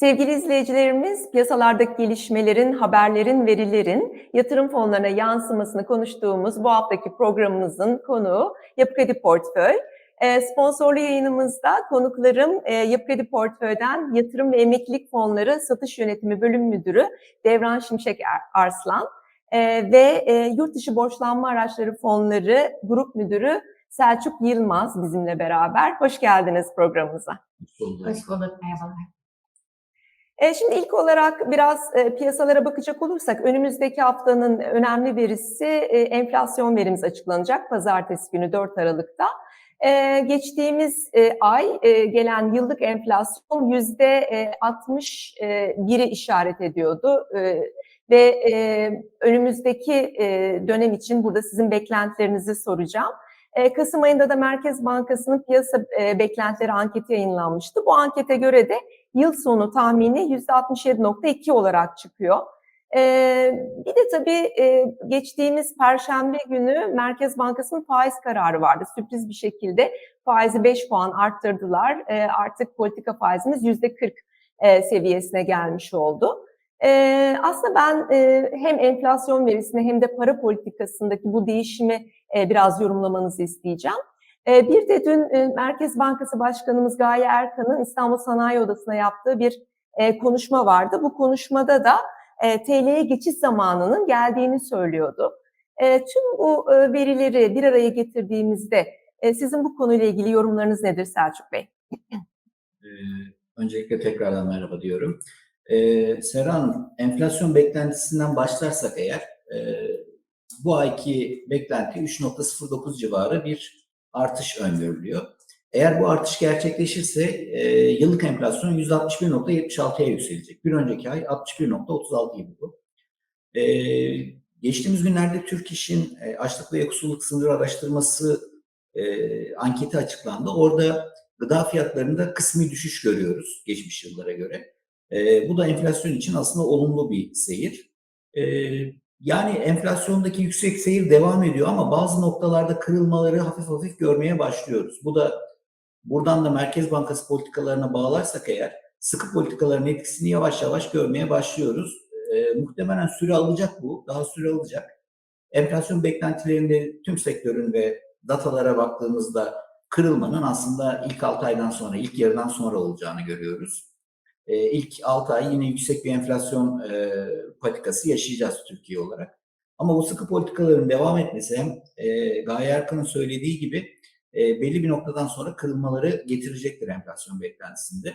Sevgili izleyicilerimiz, piyasalardaki gelişmelerin, haberlerin, verilerin yatırım fonlarına yansımasını konuştuğumuz bu haftaki programımızın konuğu Yapı Kredi Portföy. Ee, Sponsorlu yayınımızda konuklarım e, Yapı Kredi Portföy'den Yatırım ve Emeklilik Fonları Satış Yönetimi Bölüm Müdürü Devran Şimşek Er- Arslan e, ve e, Yurt Dışı Borçlanma Araçları Fonları Grup Müdürü Selçuk Yılmaz bizimle beraber. Hoş geldiniz programımıza. Hoş bulduk. Hoş bulduk, merhabalar. E, Şimdi ilk olarak biraz e, piyasalara bakacak olursak önümüzdeki haftanın önemli verisi e, enflasyon verimiz açıklanacak pazartesi günü 4 Aralık'ta. Geçtiğimiz ay gelen yıllık enflasyon yüzde e, 61'i işaret ediyordu. Ve önümüzdeki dönem için burada sizin beklentilerinizi soracağım. Kasım ayında da Merkez Bankası'nın piyasa beklentileri anketi yayınlanmıştı. Bu ankete göre de yıl sonu tahmini %67.2 olarak çıkıyor. Ee, bir de tabii e, geçtiğimiz Perşembe günü Merkez Bankası'nın faiz kararı vardı. Sürpriz bir şekilde faizi 5 puan arttırdılar. Ee, artık politika faizimiz %40 e, seviyesine gelmiş oldu. Ee, aslında ben e, hem enflasyon verisini hem de para politikasındaki bu değişimi e, biraz yorumlamanızı isteyeceğim. E, Bir de dün e, Merkez Bankası Başkanımız Gaye Erkan'ın İstanbul Sanayi Odası'na yaptığı bir e, konuşma vardı. Bu konuşmada da e, TL'ye geçiş zamanının geldiğini söylüyordu. Tüm bu verileri bir araya getirdiğimizde sizin bu konuyla ilgili yorumlarınız nedir Selçuk Bey? Ee, öncelikle tekrardan merhaba diyorum. Ee, Serhan, enflasyon beklentisinden başlarsak eğer, bu ayki beklenti 3.09 civarı bir artış öngörülüyor. Eğer bu artış gerçekleşirse e, yıllık enflasyon %61.76'ya yükselecek. Bir önceki ay 61.36 idi bu. E, geçtiğimiz günlerde Türk İş'in e, açlık ve yoksulluk sınırı araştırması e, anketi açıklandı. Orada gıda fiyatlarında kısmi düşüş görüyoruz geçmiş yıllara göre. E, bu da enflasyon için aslında olumlu bir seyir. E, yani enflasyondaki yüksek seyir devam ediyor ama bazı noktalarda kırılmaları hafif hafif görmeye başlıyoruz. Bu da buradan da Merkez Bankası politikalarına bağlarsak eğer sıkı politikaların etkisini yavaş yavaş görmeye başlıyoruz. E, muhtemelen süre alacak bu, daha süre alacak. Enflasyon beklentilerinde tüm sektörün ve datalara baktığımızda kırılmanın aslında ilk 6 aydan sonra, ilk yarıdan sonra olacağını görüyoruz. E, ilk 6 ay yine yüksek bir enflasyon e, patikası yaşayacağız Türkiye olarak. Ama bu sıkı politikaların devam etmesi hem e, Gaye Erkan'ın söylediği gibi e, belli bir noktadan sonra kırılmaları getirecektir enflasyon beklentisinde.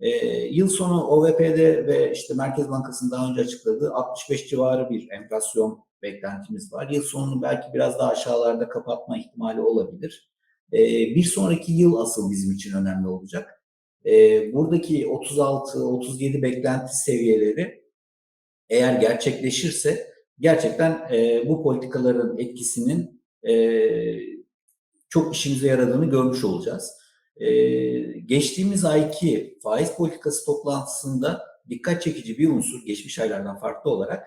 E, yıl sonu OVP'de ve işte Merkez Bankası'nın daha önce açıkladığı 65 civarı bir enflasyon beklentimiz var. Yıl sonunu belki biraz daha aşağılarda kapatma ihtimali olabilir. E, bir sonraki yıl asıl bizim için önemli olacak. E, buradaki 36-37 beklenti seviyeleri eğer gerçekleşirse gerçekten e, bu politikaların etkisinin e, çok işimize yaradığını görmüş olacağız. E, geçtiğimiz ayki faiz politikası toplantısında dikkat çekici bir unsur geçmiş aylardan farklı olarak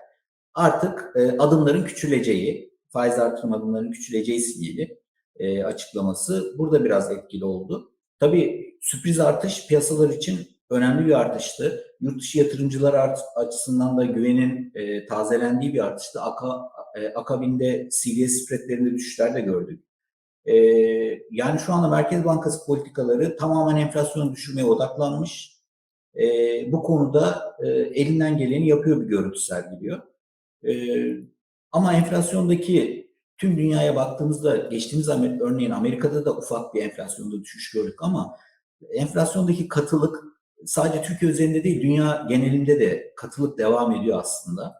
artık e, adımların küçüleceği, faiz artırım adımlarının küçüleceği sinyali e, açıklaması burada biraz etkili oldu. Tabii sürpriz artış piyasalar için önemli bir artıştı. Yurt dışı yatırımcılar art- açısından da güvenin e, tazelendiği bir artıştı. Aka, e, akabinde CDS spreadlerinde düşüşler de gördük. E, yani şu anda Merkez Bankası politikaları tamamen enflasyonu düşürmeye odaklanmış. E, bu konuda e, elinden geleni yapıyor bir görüntü sergiliyor. E, ama enflasyondaki tüm dünyaya baktığımızda geçtiğimiz örneğin Amerika'da da ufak bir enflasyonda düşüş gördük ama enflasyondaki katılık sadece Türkiye üzerinde değil dünya genelinde de katılık devam ediyor aslında.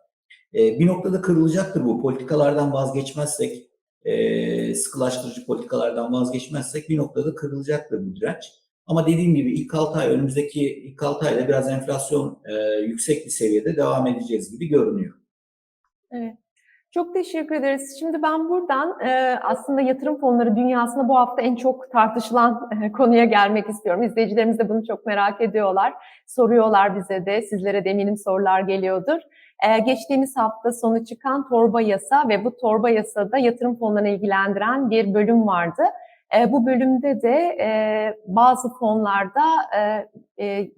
E, bir noktada kırılacaktır bu politikalardan vazgeçmezsek, e, sıkılaştırıcı politikalardan vazgeçmezsek bir noktada kırılacaktır bu direnç. Ama dediğim gibi ilk 6 ay önümüzdeki ilk 6 ayda biraz enflasyon e, yüksek bir seviyede devam edeceğiz gibi görünüyor. Evet. Çok teşekkür ederiz. Şimdi ben buradan e, aslında yatırım fonları dünyasında bu hafta en çok tartışılan e, konuya gelmek istiyorum. İzleyicilerimiz de bunu çok merak ediyorlar. Soruyorlar bize de. Sizlere de eminim sorular geliyordur. E, geçtiğimiz hafta sonu çıkan torba yasa ve bu torba yasada yatırım fonlarını ilgilendiren bir bölüm vardı. Bu bölümde de bazı fonlarda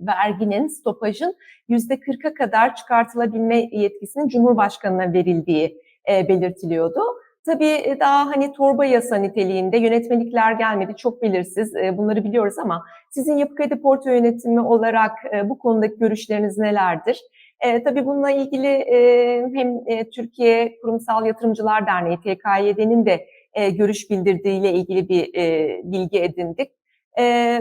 verginin, stopajın %40'a kadar çıkartılabilme yetkisinin Cumhurbaşkanı'na verildiği e, belirtiliyordu. Tabii e, daha hani torba yasa niteliğinde yönetmelikler gelmedi, çok belirsiz, e, bunları biliyoruz ama sizin Yapı Kredi Portföy Yönetimi olarak e, bu konudaki görüşleriniz nelerdir? E, tabii bununla ilgili e, hem e, Türkiye Kurumsal Yatırımcılar Derneği, TKYD'nin de e, görüş bildirdiğiyle ilgili bir e, bilgi edindik. E,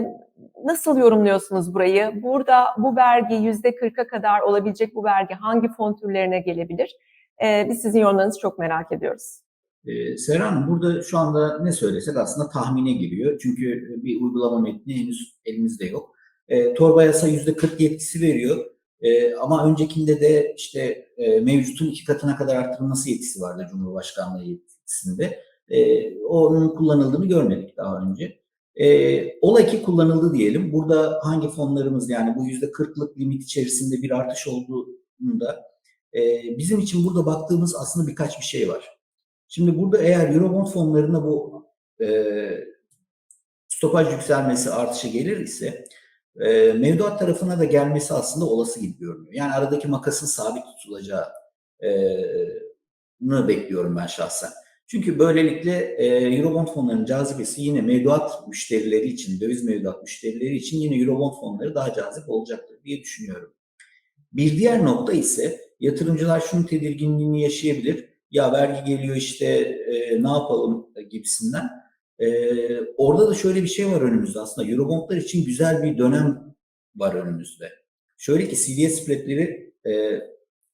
nasıl yorumluyorsunuz burayı? Burada bu vergi yüzde 40'a kadar olabilecek bu vergi hangi fon türlerine gelebilir? E, biz sizin yorumlarınızı çok merak ediyoruz. Ee, Serhan burada şu anda ne söylesek aslında tahmine giriyor. Çünkü bir uygulama metni henüz elimizde yok. E, torba yasa %40 yetkisi veriyor. E, ama öncekinde de işte e, mevcutun iki katına kadar arttırılması yetkisi vardı Cumhurbaşkanlığı yetkisinde. E, onun kullanıldığını görmedik daha önce. E, ola ki kullanıldı diyelim. Burada hangi fonlarımız yani bu %40'lık limit içerisinde bir artış olduğunda e, bizim için burada baktığımız aslında birkaç bir şey var. Şimdi burada eğer Eurobond fonlarına bu e, stopaj yükselmesi artışı gelir ise e, mevduat tarafına da gelmesi aslında olası gibi görünüyor. Yani aradaki makasın sabit tutulacağı e, bekliyorum ben şahsen. Çünkü böylelikle e, Eurobond fonlarının cazibesi yine mevduat müşterileri için, döviz mevduat müşterileri için yine Eurobond fonları daha cazip olacaktır diye düşünüyorum. Bir diğer nokta ise yatırımcılar şunun tedirginliğini yaşayabilir ya vergi geliyor işte e, ne yapalım gibisinden. E, orada da şöyle bir şey var önümüzde aslında. Eurobondlar için güzel bir dönem var önümüzde. Şöyle ki CDS spreadleri e,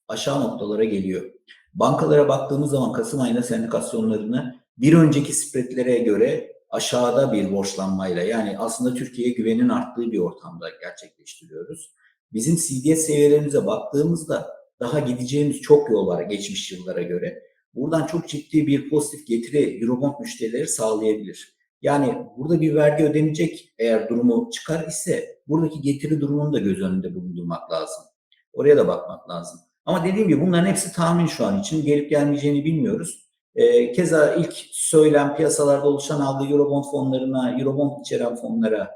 aşağı noktalara geliyor. Bankalara baktığımız zaman Kasım ayında sendikasyonlarını bir önceki spreadlere göre aşağıda bir borçlanmayla yani aslında Türkiye'ye güvenin arttığı bir ortamda gerçekleştiriyoruz. Bizim CDS seviyelerimize baktığımızda daha gideceğimiz çok yol var geçmiş yıllara göre. Buradan çok ciddi bir pozitif getiri Eurobond müşterileri sağlayabilir. Yani burada bir vergi ödenecek eğer durumu çıkar ise buradaki getiri durumunu da göz önünde bulundurmak lazım. Oraya da bakmak lazım. Ama dediğim gibi bunların hepsi tahmin şu an için. Gelip gelmeyeceğini bilmiyoruz. Ee, keza ilk söylem piyasalarda oluşan aldığı Eurobond fonlarına, Eurobond içeren fonlara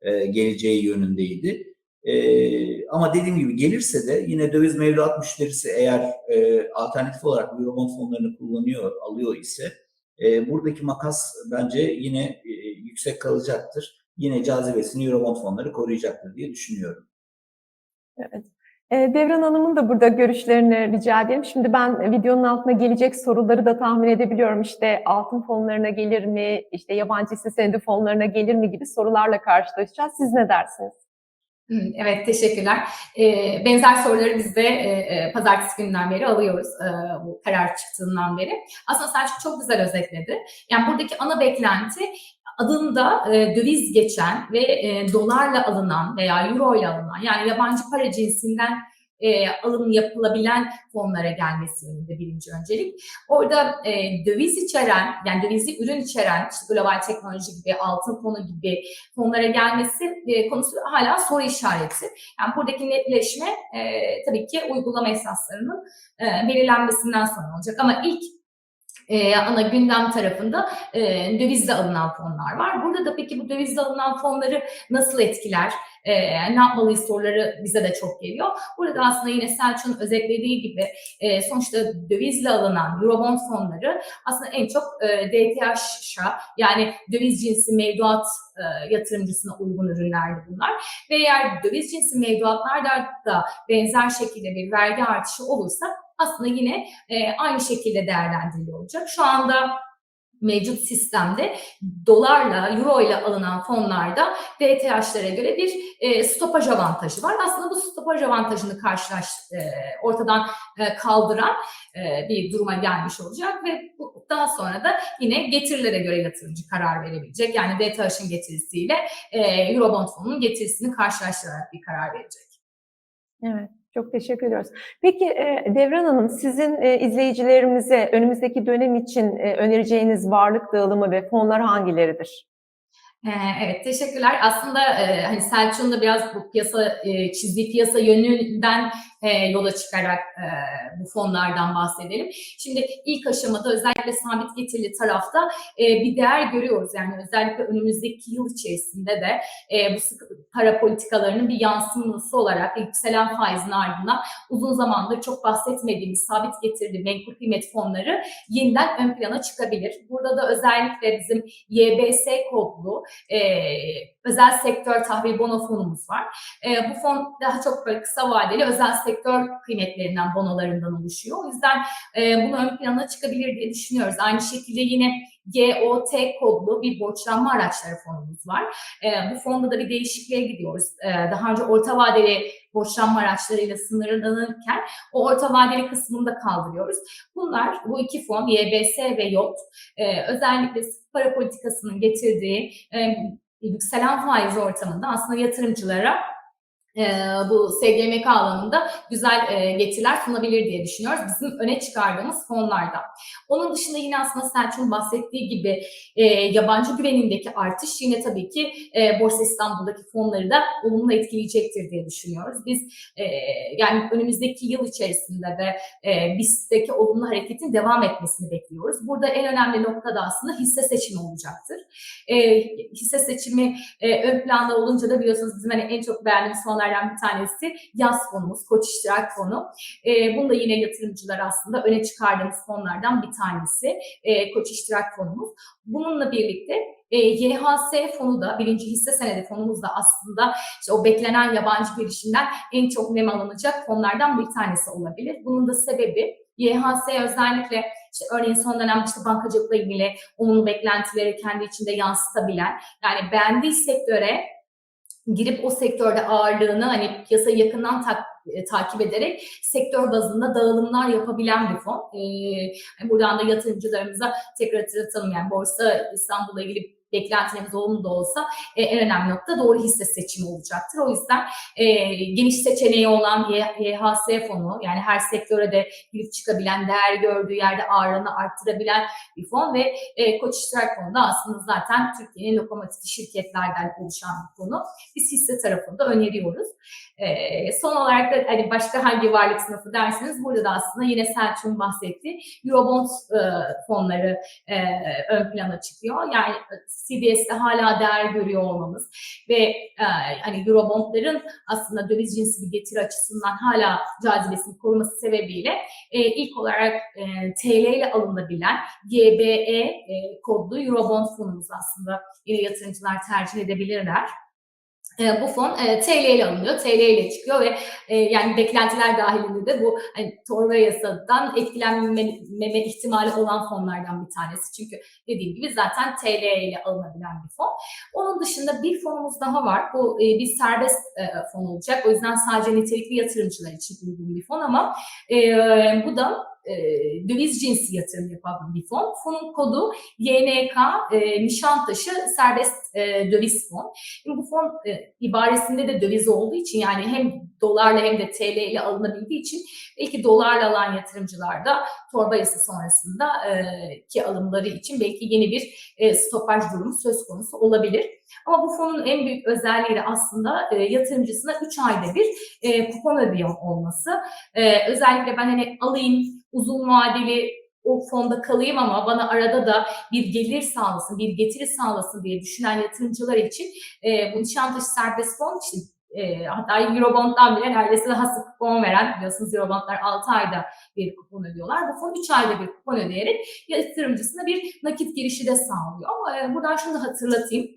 e, geleceği yönündeydi. Ee, ama dediğim gibi gelirse de yine döviz mevduat müşterisi eğer e, alternatif olarak Eurobond fonlarını kullanıyor, alıyor ise e, buradaki makas bence yine e, yüksek kalacaktır. Yine cazibesini Eurobond fonları koruyacaktır diye düşünüyorum. Evet. E, Devran Hanım'ın da burada görüşlerini rica edelim. Şimdi ben videonun altına gelecek soruları da tahmin edebiliyorum. İşte altın fonlarına gelir mi, işte yabancı hisse senedi fonlarına gelir mi gibi sorularla karşılaşacağız. Siz ne dersiniz? Evet, teşekkürler. Ee, benzer soruları biz de e, e, pazartesi gününden beri alıyoruz, e, bu karar çıktığından beri. Aslında Selçuk çok güzel özetledi. Yani buradaki ana beklenti adında döviz geçen ve dolarla alınan veya euro ile alınan yani yabancı para cinsinden e, alım yapılabilen fonlara gelmesi yönünde birinci öncelik. Orada e, döviz içeren, yani dövizi ürün içeren, işte global teknoloji gibi, altın fonu gibi fonlara gelmesi e, konusu hala soru işareti. Yani buradaki netleşme e, tabii ki uygulama esaslarının e, belirlenmesinden sonra olacak. Ama ilk e, ana gündem tarafında e, dövizle alınan fonlar var. Burada da peki bu dövizle alınan fonları nasıl etkiler? E, ne yapmalıyız soruları bize de çok geliyor. Burada aslında yine Selçuk'un özetlediği gibi e, sonuçta dövizle alınan Eurobond fonları aslında en çok e, DTH'a yani döviz cinsi mevduat e, yatırımcısına uygun ürünlerdi bunlar. Ve eğer döviz cinsi mevduatlarda da benzer şekilde bir vergi artışı olursa aslında yine e, aynı şekilde değerlendiriliyor olacak. Şu anda mevcut sistemde dolarla, euro ile alınan fonlarda DTH'lara göre bir e, stopaj avantajı var. Aslında bu stopaj avantajını karşılaş, e, ortadan e, kaldıran e, bir duruma gelmiş olacak ve daha sonra da yine getirilere göre yatırımcı karar verebilecek. Yani DTH'ın getirisiyle e, Eurobond fonunun getirisini karşılaştırarak bir karar verecek. Evet. Çok teşekkür ediyoruz. Peki e, Devran Hanım, sizin e, izleyicilerimize önümüzdeki dönem için e, önereceğiniz varlık dağılımı ve fonlar hangileridir? Evet, teşekkürler. Aslında hani Selçuk'un da biraz bu piyasa, çizdiği piyasa yönünden e, yola çıkarak e, bu fonlardan bahsedelim. Şimdi ilk aşamada özellikle sabit getirili tarafta e, bir değer görüyoruz. Yani özellikle önümüzdeki yıl içerisinde de e, bu sıkı para politikalarının bir yansıması olarak yükselen faizin ardından uzun zamandır çok bahsetmediğimiz sabit getirili menkul kıymet fonları yeniden ön plana çıkabilir. Burada da özellikle bizim YBS kodlu e, özel sektör tahvil bono fonumuz var. E, bu fon daha çok böyle kısa vadeli özel sektör kıymetlerinden, bonolarından oluşuyor. O yüzden e, bunu ön plana çıkabilir diye düşünüyoruz. Aynı şekilde yine GOT kodlu bir borçlanma araçları fonumuz var. E, bu fonda da bir değişikliğe gidiyoruz. E, daha önce orta vadeli borçlanma araçlarıyla sınırlanırken o orta vadeli kısmını da kaldırıyoruz. Bunlar bu iki fon YBS ve YOT e, özellikle para politikasının getirdiği e, yükselen faiz ortamında aslında yatırımcılara bu SGMK alanında güzel e, getiriler sunabilir diye düşünüyoruz. Bizim öne çıkardığımız fonlardan. Onun dışında yine aslında Selçuk'un bahsettiği gibi e, yabancı güvenindeki artış yine tabii ki e, Borsa İstanbul'daki fonları da olumlu etkileyecektir diye düşünüyoruz. Biz yani önümüzdeki yıl içerisinde de BIST'teki olumlu hareketin devam etmesini bekliyoruz. Burada en önemli nokta da aslında hisse seçimi olacaktır. Hisse seçimi ön planda olunca da biliyorsunuz bizim hani en çok beğendiğimiz fonlardan bir tanesi yaz fonumuz, koç iştirak fonu. E, bunu da yine yatırımcılar aslında öne çıkardığımız fonlardan bir tanesi e, koç iştirak fonumuz. Bununla birlikte e, YHS fonu da birinci hisse senedi fonumuz da aslında işte o beklenen yabancı girişimden en çok nem alınacak fonlardan bir tanesi olabilir. Bunun da sebebi YHS özellikle işte örneğin son dönemde işte bankacılıkla ilgili onun beklentileri kendi içinde yansıtabilen yani beğendiği sektöre girip o sektörde ağırlığını hani piyasayı yakından tak, e, takip ederek sektör bazında dağılımlar yapabilen bir fon. E, buradan da yatırımcılarımıza tekrar hatırlatalım yani Borsa İstanbul'la ilgili beklentilerimiz olumlu da olsa e, en önemli nokta doğru hisse seçimi olacaktır. O yüzden e, geniş seçeneği olan YHS fonu yani her sektöre de girip çıkabilen, değer gördüğü yerde ağırlığını arttırabilen bir fon ve e, Koç İştirak Fonu da aslında zaten Türkiye'nin lokomotif şirketlerden oluşan bir konu. Biz hisse tarafında öneriyoruz. E, son olarak da hani başka hangi varlık sınıfı derseniz burada da aslında yine Selçuk'un bahsettiği Eurobond e, fonları e, ön plana çıkıyor. Yani CDS'de hala değer görüyor olmamız ve e, hani Eurobondların aslında döviz cinsi bir getiri açısından hala cazibesini koruması sebebiyle e, ilk olarak e, TL ile alınabilen GBE e, kodlu Eurobond fonumuz aslında yine yatırımcılar tercih edebilirler. E, bu fon e, TL ile alınıyor, TL ile çıkıyor ve e, yani beklentiler dahilinde de bu hani, torba yasadan etkilenmeme ihtimali olan fonlardan bir tanesi. Çünkü dediğim gibi zaten TL ile alınabilen bir fon. Onun dışında bir fonumuz daha var. Bu e, bir serbest e, fon olacak. O yüzden sadece nitelikli yatırımcılar için uygun bir fon ama e, bu da e, döviz cinsi yatırım yapan bir fon. Fonun kodu YNK e, Nişantaşı Serbest e, Döviz Fon. Şimdi bu fon e, ibaresinde de döviz olduğu için yani hem dolarla hem de TL ile alınabildiği için belki dolarla alan yatırımcılar da torba yasa sonrasında e, ki alımları için belki yeni bir e, stopaj durumu söz konusu olabilir. Ama bu fonun en büyük özelliği de aslında e, yatırımcısına 3 ayda bir e, kupon ödüyor olması. E, özellikle ben hani alayım uzun vadeli o fonda kalayım ama bana arada da bir gelir sağlasın, bir getiri sağlasın diye düşünen yatırımcılar için e, bu Nişantaşı serbest fon için e, hatta Eurobond'dan bile neredeyse daha sık kupon veren biliyorsunuz Eurobondlar 6 ayda bir kupon ödüyorlar. Bu fon 3 ayda bir kupon ödeyerek yatırımcısına bir nakit girişi de sağlıyor. E, buradan şunu da hatırlatayım.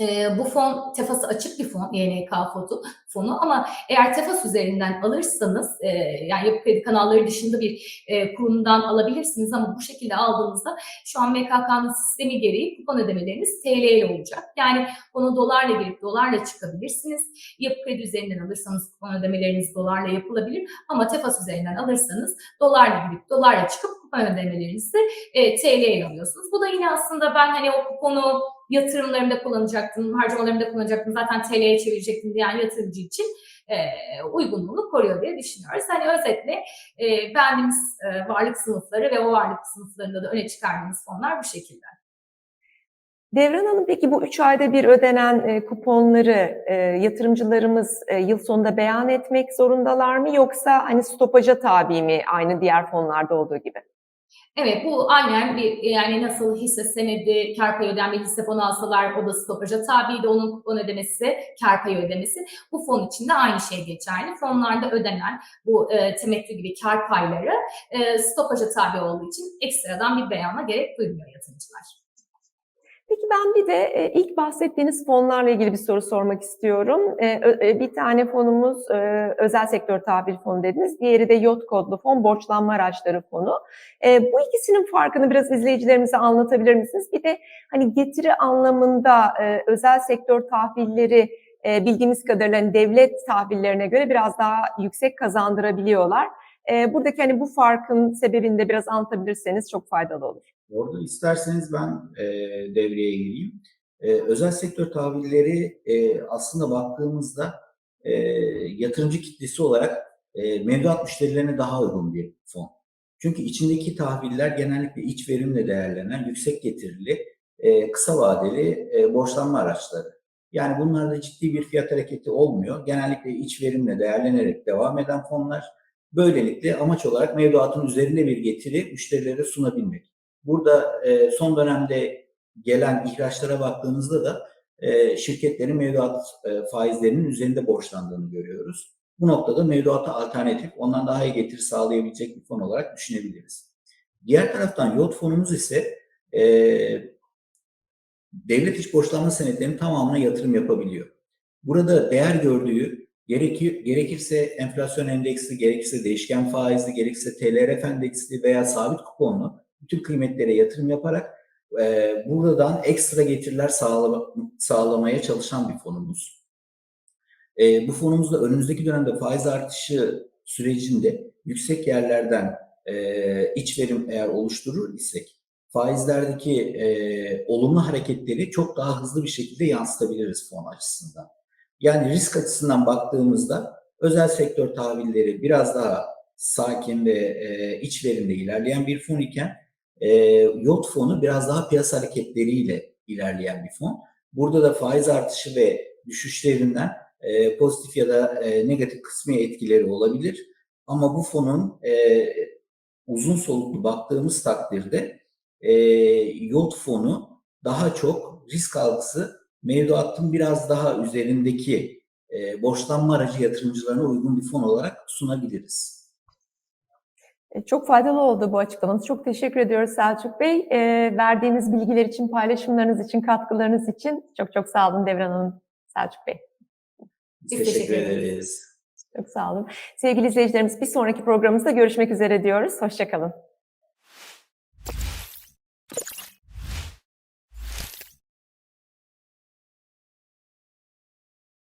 E, bu fon tefası açık bir fon, YNK fonu, fonu ama eğer tefas üzerinden alırsanız e, yani yapı kredi kanalları dışında bir e, kurumdan alabilirsiniz ama bu şekilde aldığınızda şu an MKK'nın sistemi gereği kupon ödemeleriniz TL ile olacak. Yani onu dolarla girip dolarla çıkabilirsiniz. Yapı kredi üzerinden alırsanız kupon ödemeleriniz dolarla yapılabilir ama tefas üzerinden alırsanız dolarla girip dolarla çıkıp kupon ödemelerinizi e, TL ile alıyorsunuz. Bu da yine aslında ben hani o kuponu yatırımlarımda kullanacaktım, harcamalarımda kullanacaktım, zaten TL'ye çevirecektim diyen yatırımcı için e, uygunluğunu koruyor diye düşünüyoruz. Hani özetle e, beğendiğimiz e, varlık sınıfları ve o varlık sınıflarında da öne çıkardığımız fonlar bu şekilde. Devran Hanım peki bu 3 ayda bir ödenen e, kuponları e, yatırımcılarımız e, yıl sonunda beyan etmek zorundalar mı yoksa hani stopaja tabi mi aynı diğer fonlarda olduğu gibi? Evet bu aynen bir yani nasıl hisse senedi kar payı ödenme hisse fonu alsalar o da stopaja tabiydi onun kupon ödemesi kar payı ödemesi bu fon için de aynı şey geçerli. Fonlarda ödenen bu e, temettü gibi kar payları e, stopaja tabi olduğu için ekstradan bir beyana gerek duymuyor yatırımcılar. Peki ben bir de e, ilk bahsettiğiniz fonlarla ilgili bir soru sormak istiyorum. E, e, bir tane fonumuz özel sektör tahvil fonu dediniz. Diğeri de yot kodlu fon, borçlanma araçları fonu. Bu ikisinin farkını biraz izleyicilerimize anlatabilir misiniz? Bir de hani getiri anlamında özel sektör tahvilleri bildiğimiz kadarıyla hani devlet tahvillerine göre biraz daha yüksek kazandırabiliyorlar. Buradaki hani bu farkın sebebini de biraz anlatabilirseniz çok faydalı olur. Orada isterseniz ben e, devreye gireyim. E, özel sektör tahvilleri e, aslında baktığımızda e, yatırımcı kitlesi olarak e, mevduat müşterilerine daha uygun bir fon. Çünkü içindeki tahviller genellikle iç verimle değerlenen, yüksek getirili, e, kısa vadeli e, borçlanma araçları. Yani bunlarda ciddi bir fiyat hareketi olmuyor. Genellikle iç verimle değerlenerek devam eden fonlar. Böylelikle amaç olarak mevduatın üzerinde bir getiri müşterilere sunabilmek. Burada e, son dönemde gelen ihraçlara baktığımızda da e, şirketlerin mevduat e, faizlerinin üzerinde borçlandığını görüyoruz. Bu noktada mevduata alternatif, ondan daha iyi getiri sağlayabilecek bir fon olarak düşünebiliriz. Diğer taraftan yot fonumuz ise e, devlet iç borçlanma senetlerinin tamamına yatırım yapabiliyor. Burada değer gördüğü gerekir, gerekirse enflasyon endeksli, gerekirse değişken faizli, gerekirse TLRF endeksli veya sabit kuponlu bütün kıymetlere yatırım yaparak e, buradan ekstra getiriler sağlama, sağlamaya çalışan bir fonumuz. E, bu fonumuzda önümüzdeki dönemde faiz artışı sürecinde yüksek yerlerden e, iç verim eğer oluşturur isek faizlerdeki e, olumlu hareketleri çok daha hızlı bir şekilde yansıtabiliriz fon açısından. Yani risk açısından baktığımızda özel sektör tahvilleri biraz daha sakin ve e, iç verimde ilerleyen bir fon iken e, yot fonu biraz daha piyasa hareketleriyle ilerleyen bir fon. Burada da faiz artışı ve düşüşlerinden e, pozitif ya da e, negatif kısmi etkileri olabilir. Ama bu fonun e, uzun soluklu baktığımız takdirde e, yot fonu daha çok risk algısı mevduatın biraz daha üzerindeki e, borçlanma aracı yatırımcılarına uygun bir fon olarak sunabiliriz. E, Çok faydalı oldu bu açıklamanız. Çok teşekkür ediyoruz Selçuk Bey. E, verdiğiniz bilgiler için, paylaşımlarınız için, katkılarınız için çok çok sağ olun Devran Hanım, Selçuk Bey. Biz Biz teşekkür teşekkür ederiz. ederiz. Çok sağ olun. Sevgili izleyicilerimiz bir sonraki programımızda görüşmek üzere diyoruz. Hoşçakalın.